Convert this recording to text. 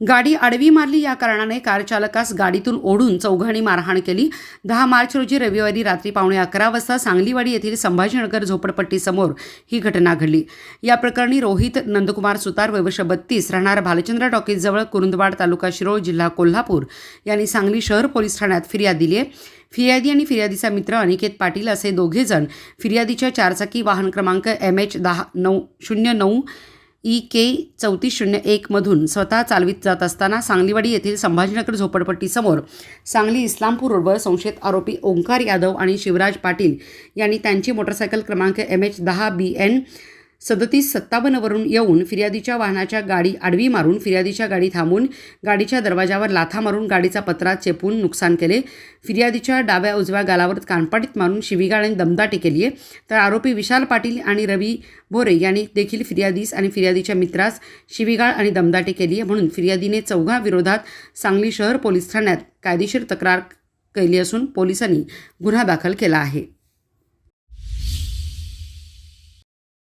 गाडी आडवी मारली या कारणाने कार चालकास गाडीतून ओढून चौघांनी मारहाण केली. दहा मार्च रोजी रविवारी रात्री पावणे अकरा वाजता सांगलीवाडी येथील संभाजीनगर झोपडपट्टीसमोर ही घटना घडली. या प्रकरणी रोहित नंदकुमार सुतार वयवर्ष बत्तीस राहणार भालचंद्र टॉकीजजवळ कुरुंदवाड तालुका शिरोळ जिल्हा कोल्हापूर. यांनी सांगली शहर पोलीस ठाण्यात फिर्याद दिली आहे. फिर्यादी आणि फिर्यादीचा मित्र अनिकेत पाटील असे दोघेजण फिर्यादीच्या चारचाकी वाहन क्रमांक एम एच दहा नऊ शून्य नऊ ई के चौतीस शून्य एकमधून स्वतः चालवीत जात असताना सांगलीवाडी येथील संभाजीनगर झोपडपट्टीसमोर सांगली इस्लामपूर रोडवर संशयित आरोपी ओंकार यादव आणि शिवराज पाटील यांनी त्यांची मोटरसायकल क्रमांक एम एच दहा बी एन सदतीस सत्तावन्नवरून येऊन फिर्यादीच्या वाहनाच्या गाडी आडवी मारून फिर्यादीच्या गाडी थांबून गाडीच्या दरवाजावर लाथा मारून गाडीचा पत्रा चेपून नुकसान केले. फिर्यादीच्या डाव्या उजव्या गालावर कानपाटीत मारून शिवीगाळ आणि दमदाटी केली आहे तर आरोपी विशाल पाटील आणि रवी भोरे यांनी देखील फिर्यादीस आणि फिर्यादीच्या मित्रास शिवीगाळ आणि दमदाटी केली आहे म्हणून फिर्यादीने चौघा विरोधात सांगली शहर पोलीस ठाण्यात कायदेशीर तक्रार केली असून पोलिसांनी गुन्हा दाखल केला आहे.